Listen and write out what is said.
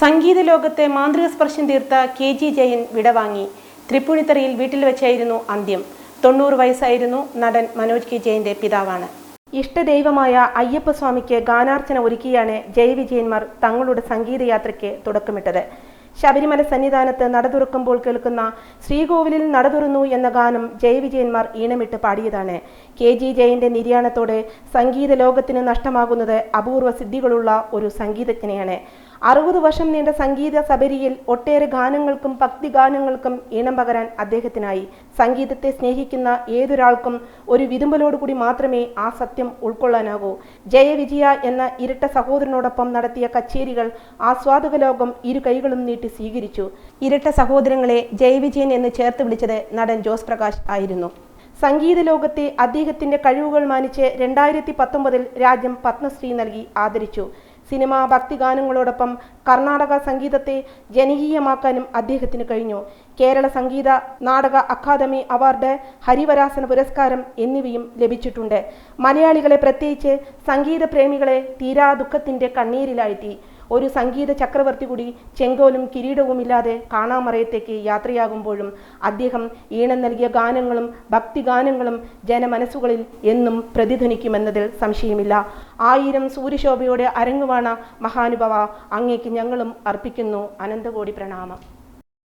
സംഗീത ലോകത്തെ മാന്ത്രിക സ്പർശം തീർത്ത കെ ജി ജയൻ വിടവാങ്ങി. തൃപ്പൂണിത്തറയിൽ വീട്ടിൽ വെച്ചായിരുന്നു അന്ത്യം. തൊണ്ണൂറ് വയസ്സായിരുന്നു നടൻ മനോജ് കെ ജയന്റെ പിതാവാണ്. ഇഷ്ടദൈവമായ അയ്യപ്പസ്വാമിക്ക് ഗാനാർച്ചന ഒരുക്കിയാണ് ജയവിജയന്മാർ തങ്ങളുടെ സംഗീതയാത്രയ്ക്ക് തുടക്കമിട്ടത്. ശബരിമല സന്നിധാനത്ത് നട തുറക്കുമ്പോൾ കേൾക്കുന്ന ശ്രീകോവിലിൽ നട തുറന്നു എന്ന ഗാനം ജയവിജയന്മാർ ഈണമിട്ട് പാടിയതാണ്. കെ ജി ജയന്റെ നിര്യാണത്തോടെ സംഗീത ലോകത്തിന് നഷ്ടമാകുന്നത് അപൂർവ സിദ്ധികളുള്ള ഒരു സംഗീതജ്ഞനെയാണ്. അറുപത് വർഷം നീണ്ട സംഗീത സബരിയിൽ ഒട്ടേറെ ഗാനങ്ങൾക്കും ഭക്തി ഗാനങ്ങൾക്കും ഈണം പകരാൻ അദ്ദേഹത്തിനായി സംഗീതത്തെ സ്നേഹിക്കുന്ന ഏതൊരാൾക്കും ഒരു വിതുമ്പലോടുകൂടി മാത്രമേ ആ സത്യം ഉൾക്കൊള്ളാനാകൂ. ജയവിജയ എന്ന ഇരട്ട സഹോദരനോടൊപ്പം നടത്തിയ കച്ചേരികൾ ആസ്വാദക ലോകം ഇരു കൈകളും നീട്ടി സ്വീകരിച്ചു. ഇരട്ട സഹോദരങ്ങളെ ജയവിജയൻ എന്ന് ചേർത്ത് വിളിച്ചത് നടൻ ജോസ് പ്രകാശ് ആയിരുന്നു. സംഗീത ലോകത്തെ അദ്ദേഹത്തിന്റെ കഴിവുകൾ മാനിച്ച് രണ്ടായിരത്തി പത്തൊമ്പതിൽ രാജ്യം പത്മശ്രീ നൽകി ആദരിച്ചു. സിനിമാ ഭക്തിഗാനങ്ങളോടൊപ്പം കർണാടക സംഗീതത്തെ ജനകീയമാക്കാനും അദ്ദേഹത്തിന് കഴിഞ്ഞു. കേരള സംഗീത നാടക അക്കാദമി അവാർഡ് ഹരിവരാസന പുരസ്കാരം എന്നിവയും ലഭിച്ചിട്ടുണ്ട്. മലയാളികളെ പ്രത്യേകിച്ച് സംഗീത പ്രേമികളെ തീരാ ദുഃഖത്തിന്റെ കണ്ണീരിലാഴ്ത്തി. ഒരു സംഗീത ചക്രവർത്തി കൂടി ചെങ്കോലും കിരീടവുമില്ലാതെ കാണാമറയത്തേക്ക് യാത്രയാകുമ്പോഴും അദ്ദേഹം ഈണം നൽകിയ ഗാനങ്ങളും ഭക്തിഗാനങ്ങളും ജനമനസ്സുകളിൽ എന്നും പ്രതിധ്വനിക്കുമെന്നതിൽ സംശയമില്ല. ആയിരം സൂര്യശോഭയോടെ അരങ്ങുവാണ മഹാനുഭവ അങ്ങേക്ക് ഞങ്ങളും അർപ്പിക്കുന്നു അനന്തകോടി പ്രണാമം.